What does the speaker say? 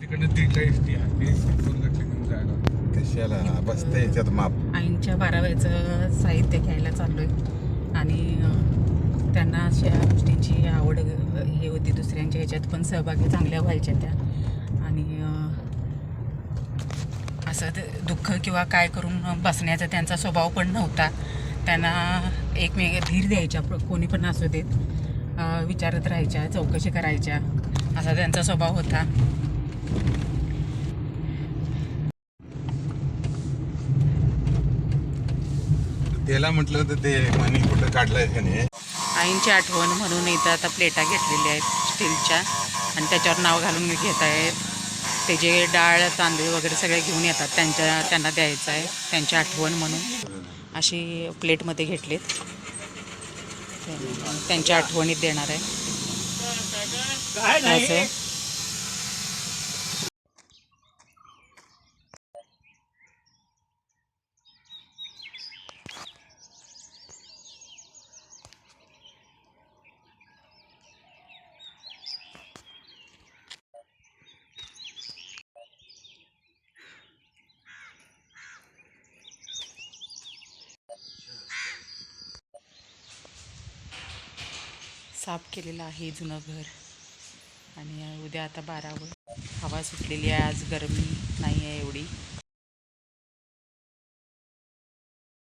तिकडनं S T आहे घेऊन जायला. कशाला? बसते याच्यात माप. आईंच्या बाराव्याचं साहित्य घ्यायला चाललोय. आणि अं, त्यांना अशा गोष्टींची आवड अं, हे होती दुसऱ्यांच्या ह्याच्यात पण सहभागी चांगल्या व्हायच्या त्या. आणि अं, असं ते दुःख किंवा काय करून बसण्याचा त्यांचा स्वभाव पण नव्हता. त्यांना एकमेक धीर द्यायच्या प- कोणी पण असू देत. अं, विचारत राहायच्या चौकशी करायच्या. असा त्यांचा स्वभाव होता. त्याला म्हटलं होतं ते मनी कुठं काढलाय का नाही? आईंची आठवण म्हणून इथं आता प्लेटा घेतलेल्या आहेत स्टीलच्या. आणि त्याच्यावर नाव घालून घेत आहेत ते जे डाळ तांदूळ वगैरे सगळे घेऊन येतात. त्यांच्या त्यांना द्यायचं आहे. त्यांची आठवण म्हणून अशी प्लेटमध्ये घेतलीत. त्यांच्या आठवणीत देणार आहे. असं. साफ केलेलं आहे जुनं घर. आणि उद्या आता बारावर हवा सुटलेली आहे आज गरमी नाही आहे एवढी.